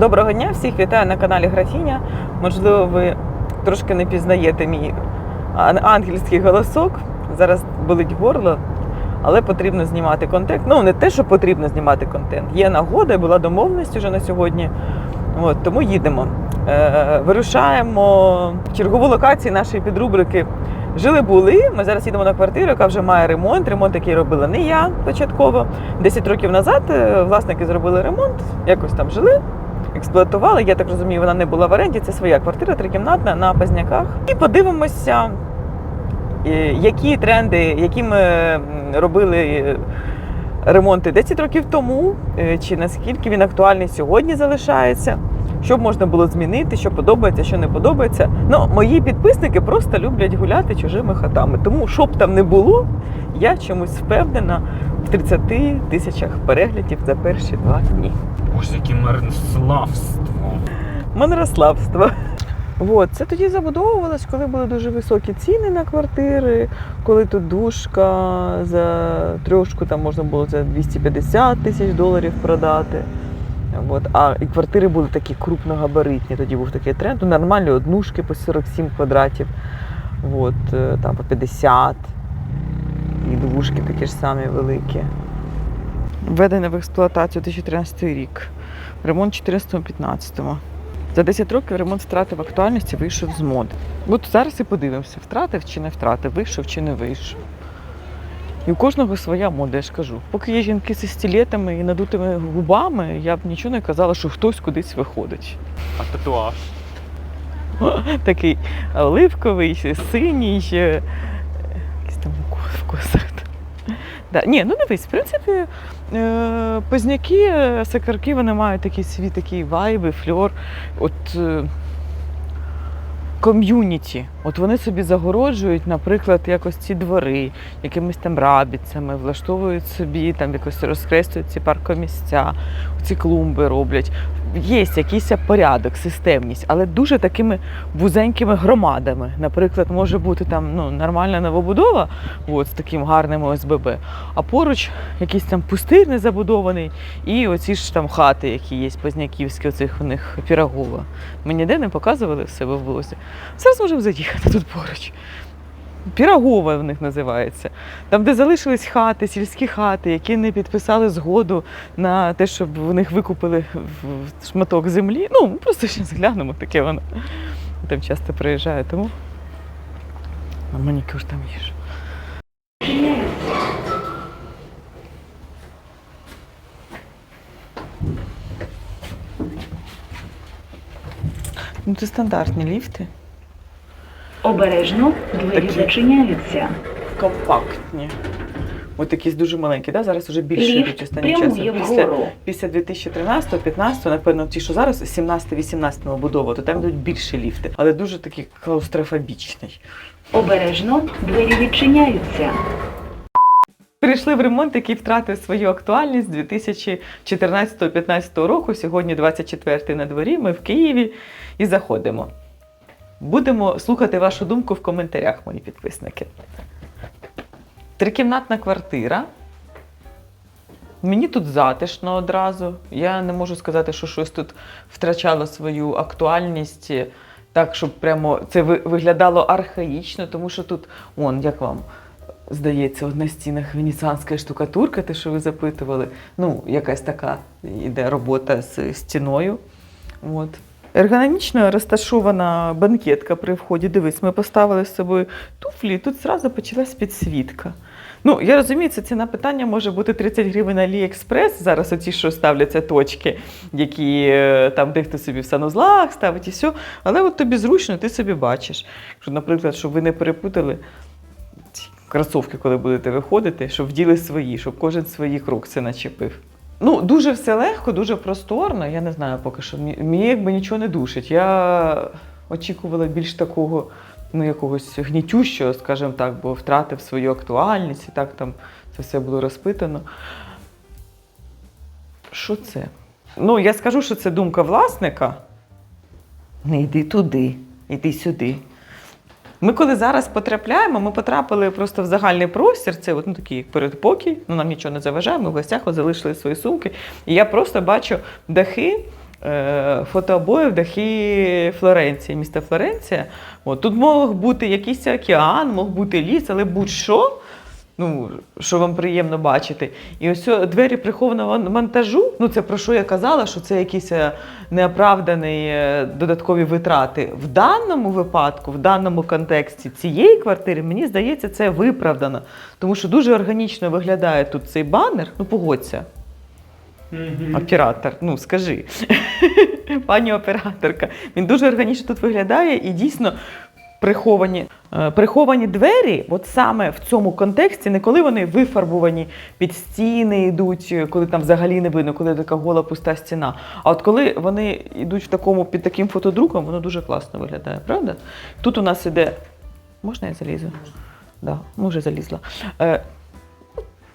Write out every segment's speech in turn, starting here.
Доброго дня, всіх вітаю на каналі Графіня. Можливо, ви трошки не пізнаєте мій ангельський голосок. Зараз болить горло, але потрібно знімати контент. Ну, не те, що потрібно знімати контент. Є нагода, була домовленість вже на сьогодні. От, тому їдемо. Е, вирушаємо чергову локацію нашої підрубрики. Жили були. Ми зараз їдемо на квартиру, яка вже має ремонт. Ремонт, який робила не я початково. 10 років назад е, власники зробили ремонт, якось там жили, експлуатували. Я так розумію, вона не була в оренді. Це своя квартира, трикімнатна на Пазняках. І подивимося, е, які тренди, які ми робили е, ремонти 10 років тому, е, чи наскільки він актуальний сьогодні залишається. Що б можна було змінити, що подобається, що не подобається. Ну, мої підписники просто люблять гуляти чужими хатами. Тому, що б там не було, я чомусь впевнена в 30 тисячах переглядів за перші два дні. Боже, яке марнославство. Манрославство. От, це тоді забудовувалось, коли були дуже високі ціни на квартири, коли тут душка за трьошку там можна було за 250 тисяч доларів продати. От. А і квартири були такі крупногабаритні, тоді був такий тренд. Ну, нормальні однушки по 47 квадратів, от, е, там по 50, і двушки такі ж самі великі. Введене в експлуатацію 2013 рік. Ремонт 14-15. За 10 років ремонт втратив актуальність і вийшов з моди. От зараз і подивимося, втратив чи не втратив, вийшов чи не вийшов. І у кожного своя мода, я ж кажу. Поки є жінки зі стілетами і надутими губами, я б нічого не казала, що хтось кудись виходить. А татуаж? Такий оливковий, синій, е, якийсь там укус- вкус. Да. Ні, ну дивись, в принципі, позняки, е, сакарки, вони мають такі свій такий вайби, фльор. От е, ком'юніті. От вони собі загороджують, наприклад, якось ці двори, якимись там рабіцями, влаштовують собі, там якось розкреслюють ці паркомісця, ці клумби роблять. Є якийсь порядок, системність, але дуже такими вузенькими громадами. Наприклад, може бути там ну, нормальна новобудова от, з таким гарним ОСББ, а поруч якийсь там пустир незабудований, і оці ж там хати, які є позняківські, оцих у них Пірогова. Ми ніде не показували в себе в блозі. Зараз можемо заїхати тут поруч. Пірогова в них називається. Там, де залишились хати, сільські хати, які не підписали згоду на те, щоб в них викупили шматок землі. Ну, ми просто зараз глянемо, таке воно. Там часто приїжджаю, тому. А манікюр там є. Ну, це стандартні ліфти. Обережно двері Такі. зачиняються. Компактні. От якісь дуже маленькі, да? зараз вже більше Ліфт останнім часом. Після, вгору. після 2013-15, напевно, ті, що зараз 17-18 будова, то там йдуть більші ліфти, але дуже такий клаустрофобічний. Обережно двері відчиняються. Перейшли в ремонт, який втратив свою актуальність з 2014-15 року. Сьогодні 24 на дворі. Ми в Києві і заходимо. Будемо слухати вашу думку в коментарях, мої підписники. Трикімнатна квартира. Мені тут затишно одразу. Я не можу сказати, що щось тут втрачало свою актуальність е, так, щоб прямо це виглядало архаїчно, тому що тут, он, як вам здається, на стінах венеціанська штукатурка, те, що ви запитували. Ну, якась така іде робота з стіною. От. Ергономічно розташована банкетка при вході. Дивись, ми поставили з собою туфлі, і тут зразу почалась підсвітка. Ну, я розумію, це ціна питання може бути 30 гривень AliExpress. Зараз оці, що ставляться точки, які е, там дехто собі в санузлах ставить і все. Але от тобі зручно, ти собі бачиш. Якщо, наприклад, щоб ви не перепутали кросовки, коли будете виходити, щоб вділи свої, щоб кожен свої крокси начепив. Ну, дуже все легко, дуже просторно. Я не знаю поки що. Мені якби нічого не душить. Я очікувала більш такого, ну, якогось гнітющого, скажімо так, бо втратив свою актуальність і так там це все було розпитано. Що це? Ну, я скажу, що це думка власника. Не йди туди, йди сюди. Ми коли зараз потрапляємо, ми потрапили просто в загальний простір. Це от, ну, такий передпокій, ну нам нічого не заважає, ми в гостях залишили свої сумки. І я просто бачу дахи е, фотообоїв дахи Флоренції, міста Флоренція. От, тут мог бути якийсь океан, мог бути ліс, але будь-що. Ну, що вам приємно бачити. І ось двері прихованого монтажу, ну це про що я казала, що це якісь е, неоправдані е, додаткові витрати. В даному випадку, в даному контексті цієї квартири, мені здається, це виправдано. Тому що дуже органічно виглядає тут цей банер. Ну, погодься. Оператор, ну скажи, пані операторка. Він дуже органічно тут виглядає і дійсно приховані, е, приховані двері, от саме в цьому контексті, не коли вони вифарбовані під стіни йдуть, е, коли там взагалі не видно, коли така гола пуста стіна. А от коли вони йдуть в такому під таким фотодруком, воно дуже класно виглядає, правда? Тут у нас іде. Можна я залізу? Да, вже залізла. Е,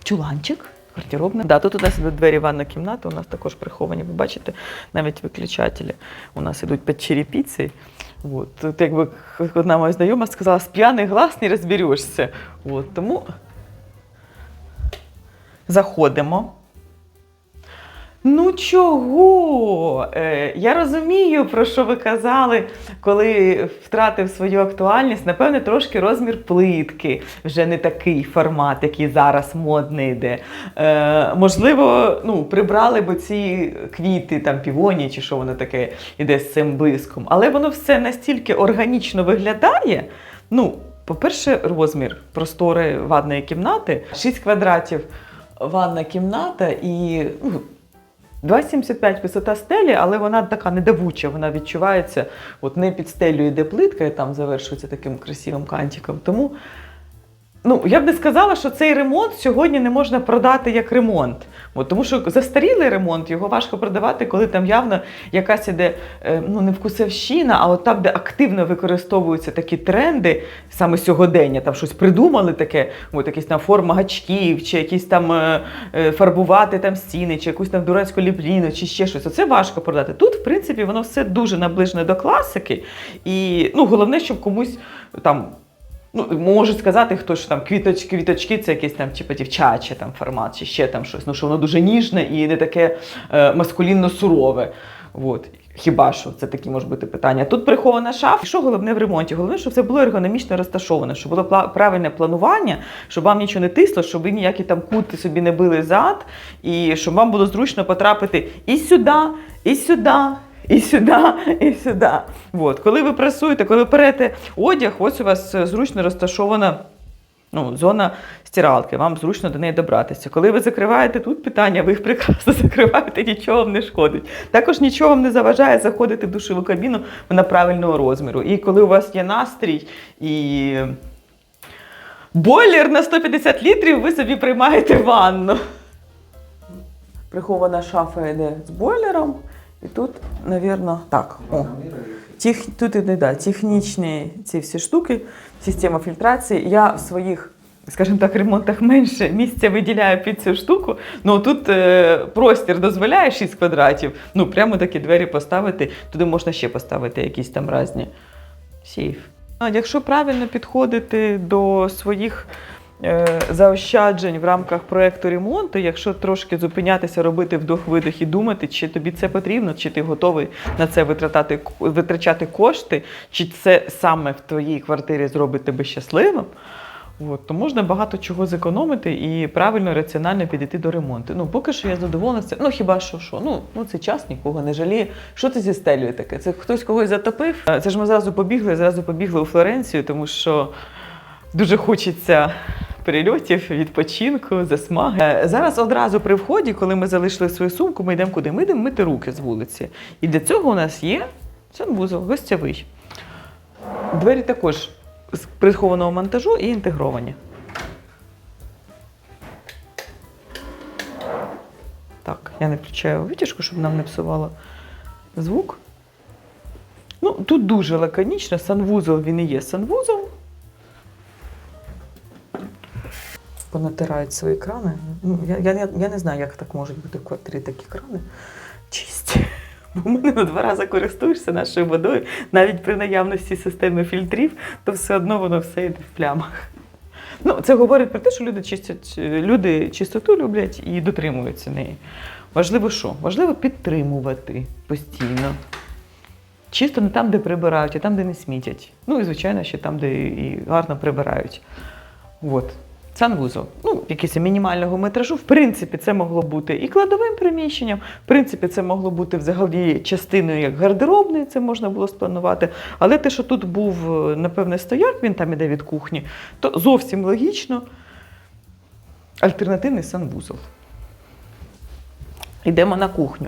чуланчик. Гардеробна. Да, тут у нас ідуть двері ванна кімната, у нас також приховані. Ви бачите, навіть виключателі у нас ідуть під черепицею. От. Тут, якби одна моя знайома сказала, з п'яний глаз не розберешся. От. Тому заходимо. Ну чого? Е, я розумію, про що ви казали, коли втратив свою актуальність. Напевне, трошки розмір плитки, вже не такий формат, який зараз модний йде. Е, можливо, ну, прибрали б ці квіти, там півоні, чи що воно таке іде з цим блиском. Але воно все настільки органічно виглядає. Ну, по-перше, розмір простори ванної кімнати 6 квадратів ванна кімната і. Ну, 2,75 висота стелі, але вона така недавуча, вона відчувається, от не під стелю йде плитка, і там завершується таким красивим кантиком. Тому ну, я б не сказала, що цей ремонт сьогодні не можна продати як ремонт. От, тому що застарілий ремонт його важко продавати, коли там явно якась іде е, ну, не вкусовщина, а от там, де активно використовуються такі тренди саме сьогодення, там щось придумали таке, от якісь там форма гачків, чи якісь там е, е, фарбувати там стіни, чи якусь там дурацьку ліпліну, чи ще щось. Оце важко продати. Тут, в принципі, воно все дуже наближене до класики. І ну, головне, щоб комусь там. Ну, можуть сказати, хто що там квіточки, квіточки це якийсь там типу, дівчачий там формат, чи ще там щось. Ну, що воно дуже ніжне і не таке е, маскулінно сурове. От. Хіба що це такі можуть бути питання? Тут прихована шафа. Що головне в ремонті? Головне, щоб все було ергономічно розташоване, щоб було правильне планування, щоб вам нічого не тисло, щоб ви ніякі там кути собі не били зад, і щоб вам було зручно потрапити і сюди, і сюди. І сюди, і сюди. От. Коли ви прасуєте, коли перете одяг, ось у вас е, зручно розташована ну, зона стиралки, вам зручно до неї добратися. Коли ви закриваєте тут питання, ви їх прекрасно закриваєте, нічого вам не шкодить. Також нічого вам не заважає заходити в душову кабіну вона правильного розміру. І коли у вас є настрій і бойлер на 150 літрів, ви собі приймаєте ванну. Прихована шафа йде з бойлером. І тут, навірно, так. О. Тех, тут іде да, технічні ці всі штуки, система фільтрації. Я в своїх, скажімо так, ремонтах менше місця виділяю під цю штуку. Ну тут е, простір дозволяє 6 квадратів. Ну, прямо такі двері поставити. Туди можна ще поставити якісь там різні сейф. Якщо правильно підходити до своїх заощаджень в рамках проекту ремонту, якщо трошки зупинятися, робити вдох-видох і думати, чи тобі це потрібно, чи ти готовий на це витрачати, витрачати кошти, чи це саме в твоїй квартирі зробить тебе щасливим. От, то можна багато чого зекономити і правильно, раціонально підійти до ремонту. Ну, поки що я задоволена. цим. Ну хіба що що? Ну, ну це час нікого не жаліє. Що це зі стелею таке? Це хтось когось затопив? Е, Це ж ми зразу побігли, зразу побігли у Флоренцію, тому що дуже хочеться перельотів, відпочинку, засмаги. Е, Зараз одразу при вході, коли ми залишили свою сумку, ми йдемо куди? Ми йдемо мити руки з вулиці. І для цього у нас є санвузол, гостєвий. Двері також з прихованого монтажу і інтегровані. Так, я не включаю витяжку, щоб нам не псувало звук. Ну, тут дуже лаконічно. Санвузол він і є санвузол. Понатирають свої крани. Ну, я, я, я, не знаю, як так можуть бути в квартирі такі крани. Чисті. Бо в мене на два рази користуєшся нашою водою, навіть при наявності системи фільтрів, то все одно воно все йде в плямах. Ну, це говорить про те, що люди чистять, люди чистоту люблять і дотримуються неї. Важливо що? Важливо підтримувати постійно. Чисто не там, де прибирають, а там, де не смітять. Ну і, звичайно, ще там, де і гарно прибирають. От. Санвузол. Ну, якийсь мінімального метражу. В принципі, це могло бути і кладовим приміщенням. В принципі, це могло бути взагалі частиною як гардеробної, це можна було спланувати. Але те, що тут був, е, напевне, стояк, він там іде від кухні, то зовсім логічно альтернативний санвузол. Йдемо на кухню.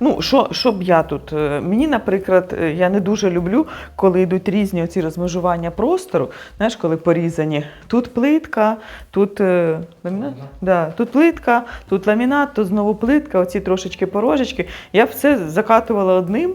Ну, що, що б я тут? Е, Мені, наприклад, е, я не дуже люблю, коли йдуть різні оці розмежування простору. Знаєш, коли порізані. Тут плитка, тут е, ламінат? Да, тут плитка, тут ламінат, тут знову плитка, оці трошечки порожечки. Я все закатувала одним.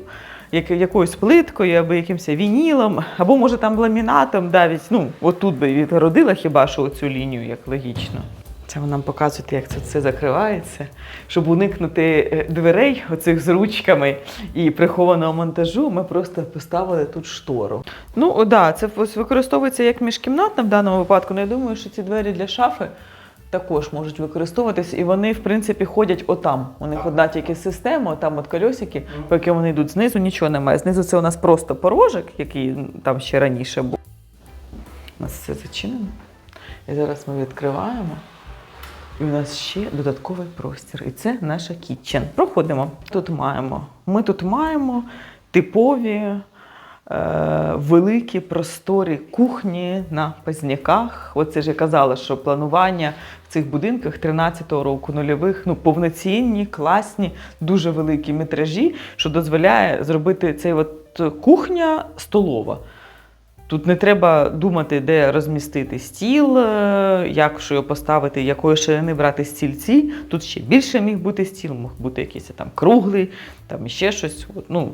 як- Якоюсь плиткою або якимось вінілом, або може там ламінатом навіть. Ну, отут би відгородила хіба що оцю лінію, як логічно. Це ви нам показуєте, як це все закривається. Щоб уникнути е, дверей, оцих з ручками і прихованого монтажу, ми просто поставили тут штору. Ну, так, да, це використовується як міжкімнатна в даному випадку. але я думаю, що ці двері для шафи також можуть використовуватись, і вони, в принципі, ходять отам. У них одна тільки система, там от кольосики, по яким вони йдуть знизу, нічого немає. Знизу це у нас просто порожик, який там ще раніше був. У нас все зачинено. І зараз ми відкриваємо. І у нас ще додатковий простір. І це наша кітчен. Проходимо. Тут маємо. Ми тут маємо типові е, великі просторі кухні на пазняках. Оце ж я казала, що планування в цих будинках 13-го року нульових, ну повноцінні, класні, дуже великі метражі, що дозволяє зробити цей от кухня столова. Тут не треба думати, де розмістити стіл, е, як що його поставити, якої ширини брати стільці. Тут ще більше міг бути стіл, міг бути якийсь там круглий, там ще щось. Ну,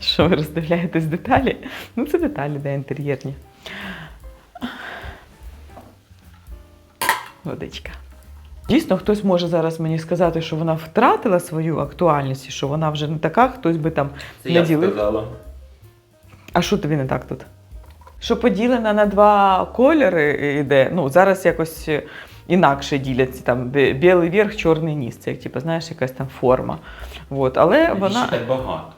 що ви роздивляєтесь деталі? Ну, це деталі, де інтер'єрні. Водичка. Дійсно, хтось може зараз мені сказати, що вона втратила свою актуальність, і що вона вже не така, хтось би там Це не ділив. сказала. А що тобі не так тут? Що поділена на два кольори йде, ну зараз якось е, інакше діляться. Там бі- білий верх, чорний низ. Це як типу, знаєш, якась там форма. От. Але вона. так багато.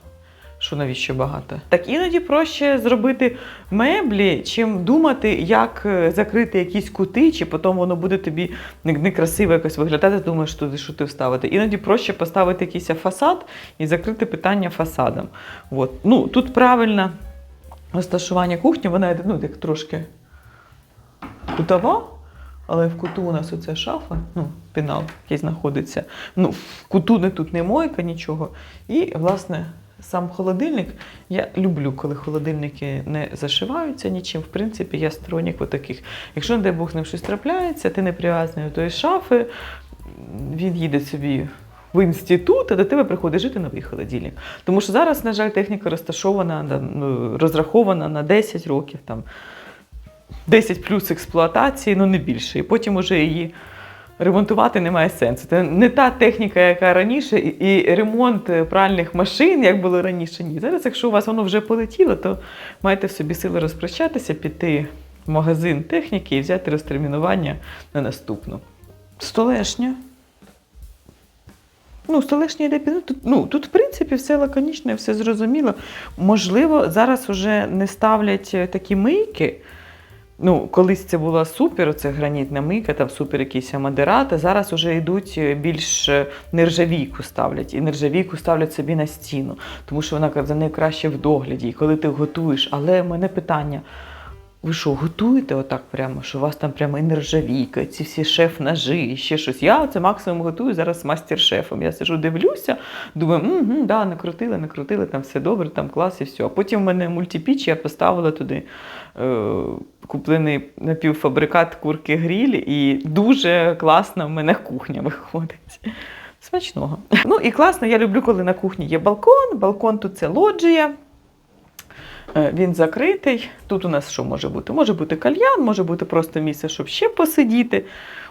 Що навіщо багато? Так іноді проще зробити меблі, чим думати, як е, закрити якісь кути, чи потім воно буде тобі некрасиво якось виглядати, думаєш, туди що ти вставити. Іноді проще поставити якийсь фасад і закрити питання фасадом. От. Ну, тут правильне розташування кухні, вона йде, ну, як трошки кутова. Але в куту у нас оця шафа, ну, пінал, який знаходиться. Ну, в куту не тут не мойка, нічого. І, власне, сам холодильник. Я люблю, коли холодильники не зашиваються нічим. В принципі, я сторонник таких. Якщо, не дай Бог, ним щось трапляється, ти не прив'язаний до тої шафи, він їде собі. В інститут, а до тебе приходить жити новий холодильник. Тому що зараз, на жаль, техніка розташована, ну, розрахована на 10 років, там, 10 плюс експлуатації, ну не більше. І потім уже її ремонтувати немає сенсу. Це не та техніка, яка раніше, і, ремонт е, пральних машин, як було раніше, ні. Зараз, якщо у вас воно вже полетіло, то маєте в собі сили розпрощатися, піти в магазин техніки і взяти розтермінування на наступну. Столешня. Ну, столешня під- тут, ну, тут, в принципі, все лаконічно, все зрозуміло. Можливо, зараз вже не ставлять е, такі мийки. Ну, колись це була супер, це гранітна мийка, там супер якісь амадерати. Зараз вже йдуть е, більш е, нержавійку ставлять. І нержавійку ставлять собі на стіну, тому що вона за нею краще в догляді. І коли ти готуєш, але в мене питання. Ви що, готуєте отак прямо, що у вас там прямо нержавійка, ці всі шеф-ножи, і ще щось. Я це максимум готую зараз мастер-шефом. Я сижу, дивлюся, думаю, угу, да, накрутили, накрутили, там все добре, там клас і все. А потім в мене мультипіч, я поставила туди е, куплений напівфабрикат курки гріль, і дуже класна в мене кухня виходить. Смачного. Ну і класно, я люблю, коли на кухні є балкон. Балкон тут це лоджія. Е, Він закритий. Тут у нас що може бути? Може бути кальян, може бути просто місце, щоб ще посидіти.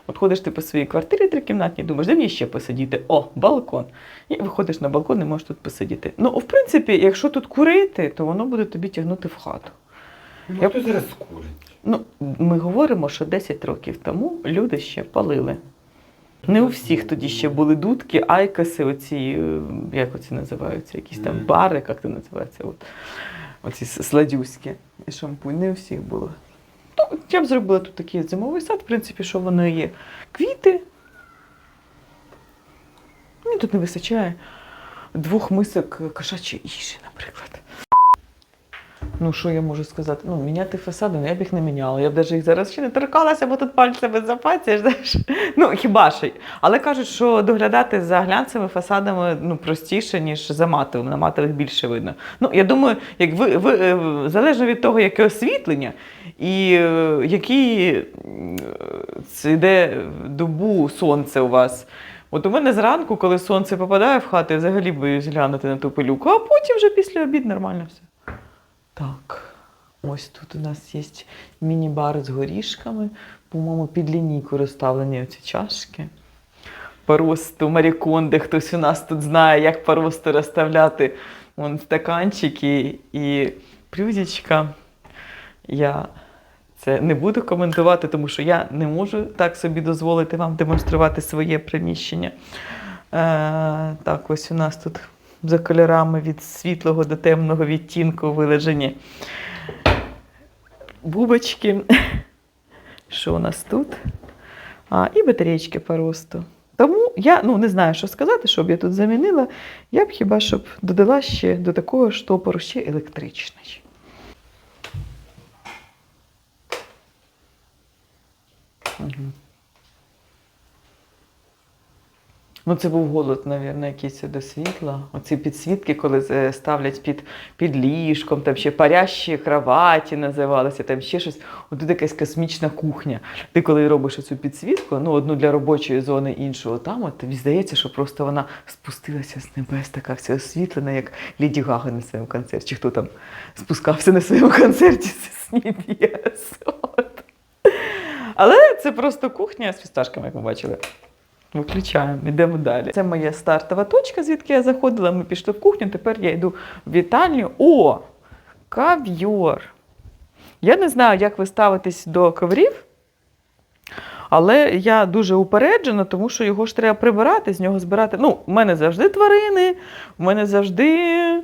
От ходиш ти по своїй квартирі трикімнатній, думаєш, де мені ще посидіти? О, балкон. І виходиш на балкон і можеш тут посидіти. Ну, в принципі, якщо тут курити, то воно буде тобі тягнути в хату. Ну, хто зараз курить? Ну, ми говоримо, що 10 років тому люди ще палили. Не у всіх тоді ще були дудки, айкоси, оці, е, як оці називаються, якісь там бари, як це називається, от, оці сладюські і шампунь, не у всіх було. Ну, я б зробила тут такий зимовий сад, в принципі, що воно є. Квіти. Мені тут не вистачає двох мисок кошачої їжі, наприклад. Ну, що я можу сказати? Ну, міняти фасади, ну я б їх не міняла. Я б навіть їх зараз ще не торкалася, бо тут пальцями запацієш, знаєш. Ну, хіба що. Але кажуть, що доглядати за глянцевими фасадами ну, простіше, ніж за матовими. На матових більше видно. Ну, я думаю, як ви, ви е, залежно від того, яке освітлення і е, який йде добу сонце у вас. От у мене зранку, коли сонце попадає в хату, я взагалі боюсь глянути на ту пилюку, а потім вже після обід нормально все. Так, ось тут у нас є міні-бар з горішками. По-моєму, під лінійку розставлені оці чашки. По росту Маріконде, хтось у нас тут знає, як по росту розставляти вон, стаканчики і блюдечка. Я це не буду коментувати, тому що я не можу так собі дозволити вам демонструвати своє приміщення. Е, так, ось у нас тут за кольорами від світлого до темного відтінку вилежені бубочки. Що у нас тут? А, і батареєчки по росту. Тому я ну, не знаю, що сказати, що б я тут замінила. Я б хіба щоб додала ще до такого штопору ще електричний. Угу. Ну, це був голод, мабуть, якийсь до світла. Оці підсвітки, коли е, ставлять під, під ліжком, там ще парящі кроваті називалися, там ще щось. От тут якась космічна кухня. Ти коли робиш цю підсвітку, ну одну для робочої зони, іншу там, от тобі здається, що просто вона спустилася з небес, така вся освітлена, як Ліді Гага на своєму концерті. Чи хто там спускався на своєму концерті з небес. От. Але це просто кухня з фісташками, як ми бачили. Виключаємо, йдемо далі. Це моя стартова точка, звідки я заходила. Ми пішли в кухню. Тепер я йду в вітальню. О! Кав'йор. Я не знаю, як ви ставитесь до коврів, але я дуже упереджена, тому що його ж треба прибирати, з нього збирати. Ну, в мене завжди тварини, в мене завжди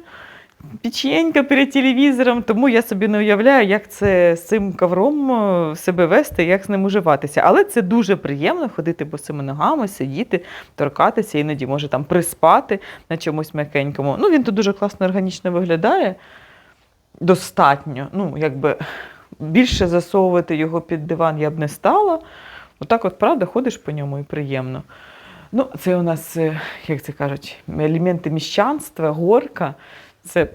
печенька перед телевізором, тому я собі не уявляю, як це з цим ковром е, себе вести, як з ним уживатися. Але це дуже приємно ходити босими ногами, сидіти, торкатися, іноді може там приспати на чомусь м'якенькому. Ну, він тут дуже класно органічно виглядає. Достатньо. Ну, якби більше засовувати його під диван я б не стала. Отак, от, правда, ходиш по ньому і приємно. Ну, це у нас, е, як це кажуть, елементи міщанства, горка. Це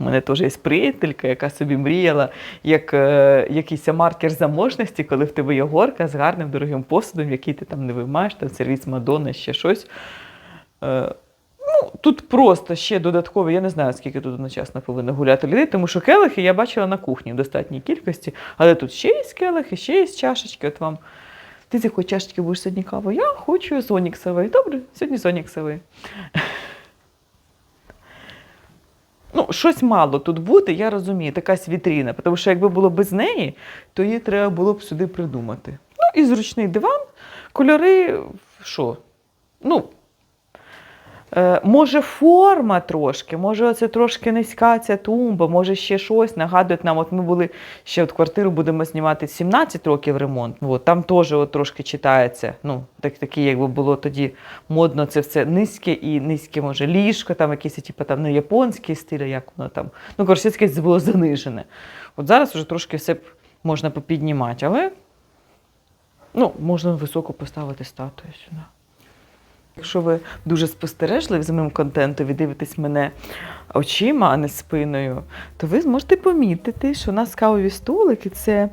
у мене теж є приятелька, яка собі мріяла, як е, якийсь маркер заможності, коли в тебе є горка з гарним дорогим посудом, який ти там не виймаєш, там сервіс Мадонна, ще щось. Е, ну, тут просто ще додатково, я не знаю, скільки тут одночасно повинно гуляти людей, тому що келихи я бачила на кухні в достатній кількості, але тут ще є келихи, ще є чашечки. От вам. Ти з якої чашечки будеш сьогодні каву? Я хочу соніксовий. Добре, сьогодні соніксовий. Ну, щось мало тут бути, я розумію, якась вітріна. Тому що якби було без неї, то її треба було б сюди придумати. Ну, і зручний диван, кольори, що? Ну, може, форма трошки, може, оце трошки низька ця тумба, може ще щось нагадують нам. От ми були ще от квартиру будемо знімати 17 років ремонт. От, там теж от трошки читається. Ну, так, такі, якби було тоді модно, це все низьке і низьке, може, ліжко, там якісь, типу, там, не японський стиль, як воно там. Ну, коротше, таке було занижене. От зараз вже трошки все можна попіднімати, але ну, можна високо поставити статую сюди. Якщо ви дуже спостережливі за моїм контентом і дивитесь мене очима, а не спиною, то ви зможете помітити, що у нас кавові столики це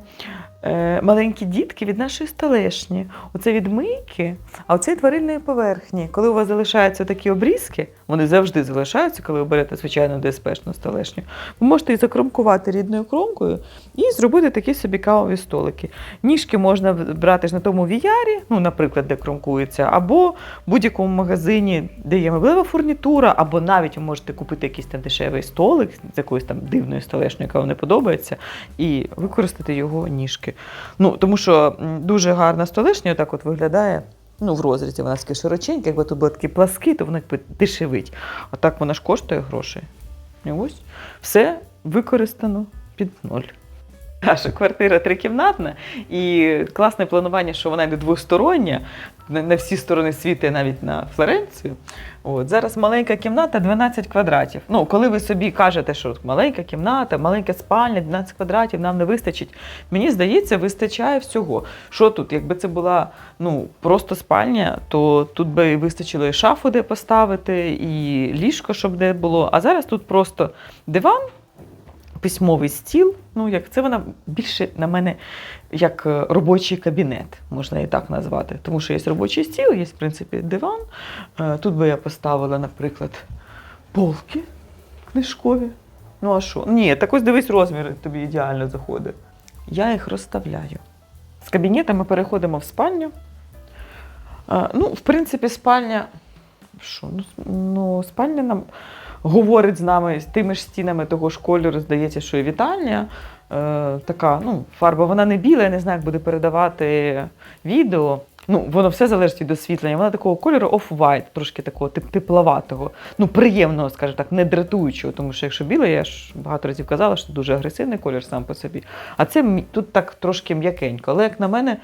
е, маленькі дітки від нашої столешні. Оце від мийки, а оце від варильної поверхні. Коли у вас залишаються такі обрізки, вони завжди залишаються, коли ви берете звичайну ДСПшну столешню. Ви можете її закромкувати рідною кромкою і зробити такі собі кавові столики. Ніжки можна брати ж на тому віярі, ну, наприклад, де кромкується, або в будь-якому магазині, де є меблева фурнітура, або навіть ви можете купити якийсь там дешевий столик з якоюсь там дивною столешньою, яка вам не подобається, і використати його ніжки. Ну, тому що дуже гарна столешня отак от виглядає. Ну, в розрізі вона таке широченька, якби тут були такі пласки, то воно якби дешевить. А так вона ж коштує грошей. І ось все використано під ноль. Наша квартира трикімнатна, і класне планування, що вона йде двостороння, на, всі сторони світу, навіть на Флоренцію. От. Зараз маленька кімната 12 квадратів. Ну, коли ви собі кажете, що маленька кімната, маленька спальня, 12 квадратів, нам не вистачить. Мені здається, вистачає всього. Що тут? Якби це була ну, просто спальня, то тут би вистачило і шафу, де поставити, і ліжко, щоб де було. А зараз тут просто диван, письмовий стіл. Ну, як це вона більше на мене як е, робочий кабінет, можна і так назвати. Тому що є робочий стіл, є, в принципі, диван. Е, Тут би я поставила, наприклад, полки книжкові. Ну а що? Ні, так ось дивись розмір, тобі ідеально заходить. Я їх розставляю. З кабінета ми переходимо в спальню. Е, Ну, в принципі, спальня. Що? Ну, ну, спальня нам говорить з нами з тими ж стінами того ж кольору, здається, що і вітальня. Е, така, ну, фарба, вона не біла, я не знаю, як буде передавати відео. Ну, воно все залежить від освітлення. Вона такого кольору off-white, трошки такого тепловатого, ну, приємного, скажімо так, не дратуючого, тому що якщо біле, я ж багато разів казала, що дуже агресивний колір сам по собі. А це тут так трошки м'якенько. Але як на мене,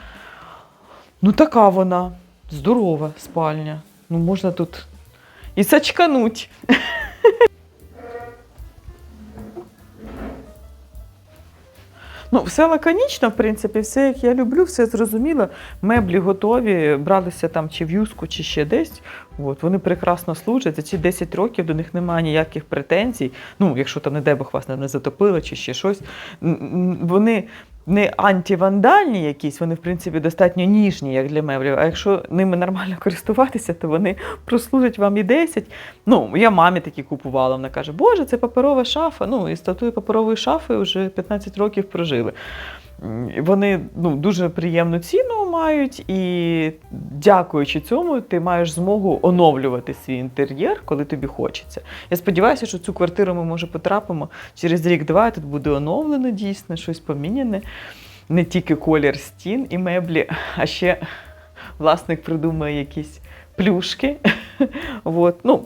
ну така вона здорова спальня. Ну, можна тут і сачкануть. Ну, все лаконічно, в принципі, все як я люблю, все зрозуміло. Меблі готові, бралися там чи в юску, чи ще десь. От, вони прекрасно служать. За ці 10 років до них немає ніяких претензій. Ну, якщо там, не дай Бог, вас не затопило чи ще щось. Вони не антивандальні якісь, вони, в принципі, достатньо ніжні, як для меблів. А якщо ними нормально користуватися, то вони прослужать вам і 10. Ну, я мамі такі купувала. Вона каже, Боже, це паперова шафа. Ну, і з татою паперової шафи вже 15 років прожили. Вони ну, дуже приємну ціну мають, і дякуючи цьому, ти маєш змогу оновлювати свій інтер'єр, коли тобі хочеться. Я сподіваюся, що цю квартиру ми може потрапимо через рік-два. Тут буде оновлено дійсно, щось поміняне. Не тільки колір стін і меблі, а ще власник придумає якісь плюшки. От. Ну,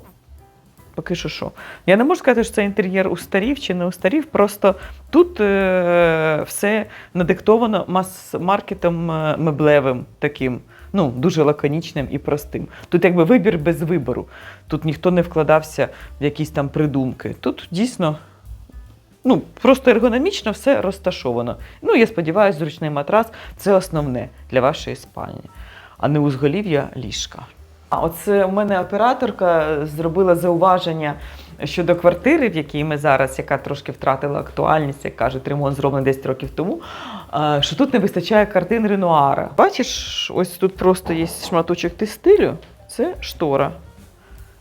поки що що. Я не можу сказати, що це інтер'єр устарів чи не устарів. Просто тут е, все надиктовано мас-маркетом е, меблевим таким. Ну, дуже лаконічним і простим. Тут якби вибір без вибору. Тут ніхто не вкладався в якісь там придумки. Тут дійсно ну, просто ергономічно все розташовано. Ну, я сподіваюся, зручний матрас це основне для вашої спальні, а не узголів'я ліжка. Оце у мене операторка зробила зауваження щодо квартири, в якій ми зараз, яка трошки втратила актуальність, як кажуть, ремонт зроблений 10 років тому. Що тут не вистачає картин Ренуара. Бачиш, ось тут просто є шматочок текстилю, це штора.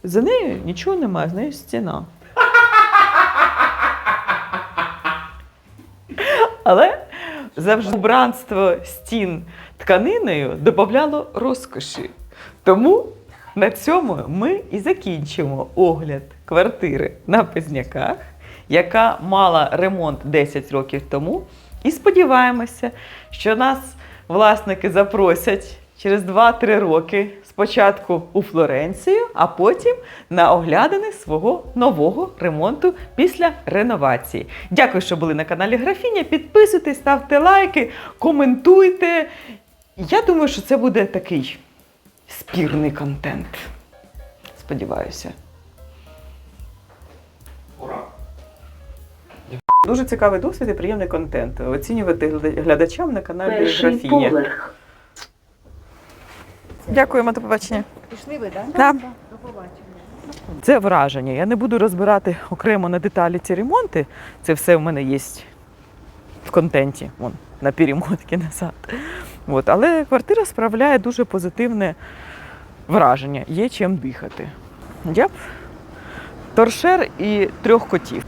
За нею нічого немає, з нею стіна. Але завжди убранство стін тканиною додавало розкоші. Тому на цьому ми і закінчимо огляд квартири на Пизняках, яка мала ремонт 10 років тому. І сподіваємося, що нас власники запросять через 2-3 роки спочатку у Флоренцію, а потім на оглядини свого нового ремонту після реновації. Дякую, що були на каналі Графіня. Підписуйтесь, ставте лайки, коментуйте. Я думаю, що це буде такий спірний контент. Сподіваюся. Ура! Дуже цікавий досвід і приємний контент. Оцінювати глядачам на каналі Графіня. Дякуємо, до побачення. Пішли ви, так? Да. До побачення. Це враження. Я не буду розбирати окремо на деталі ці ремонти. Це все в мене є в контенті, вон, на перемотки назад. От. Але квартира справляє дуже позитивне враження. Є чим дихати. Я б торшер і трьох котів.